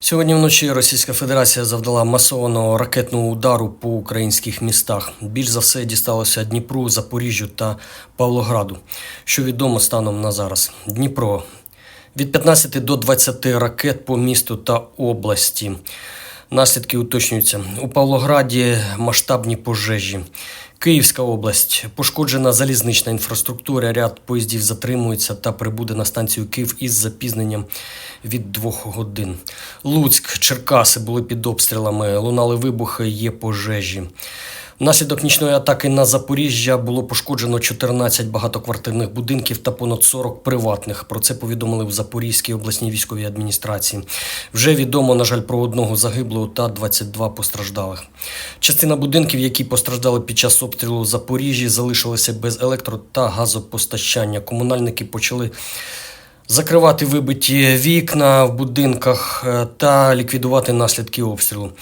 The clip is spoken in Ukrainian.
Сьогодні вночі Російська Федерація завдала масованого ракетного удару по українських містах. Більш за все дісталося Дніпру, Запоріжжю та Павлограду. Що відомо станом на зараз. Дніпро від 15 до 20 ракет по місту та області. Наслідки уточнюються. У Павлограді масштабні пожежі. Київська область пошкоджена залізнична інфраструктура. Ряд поїздів затримується та прибуде на станцію Київ із запізненням від двох годин. Луцьк, Черкаси були під обстрілами, лунали вибухи, є пожежі. Внаслідок нічної атаки на Запоріжжя було пошкоджено 14 багатоквартирних будинків та понад 40 приватних. Про це повідомили в Запорізькій обласній військовій адміністрації. Вже відомо, на жаль, про одного загиблого та 22 постраждалих. Частина будинків, які постраждали під час обстрілу в Запоріжжі, залишилися без електро та газопостачання. Комунальники почали закривати вибиті вікна в будинках е, та ліквідувати наслідки обстрілу.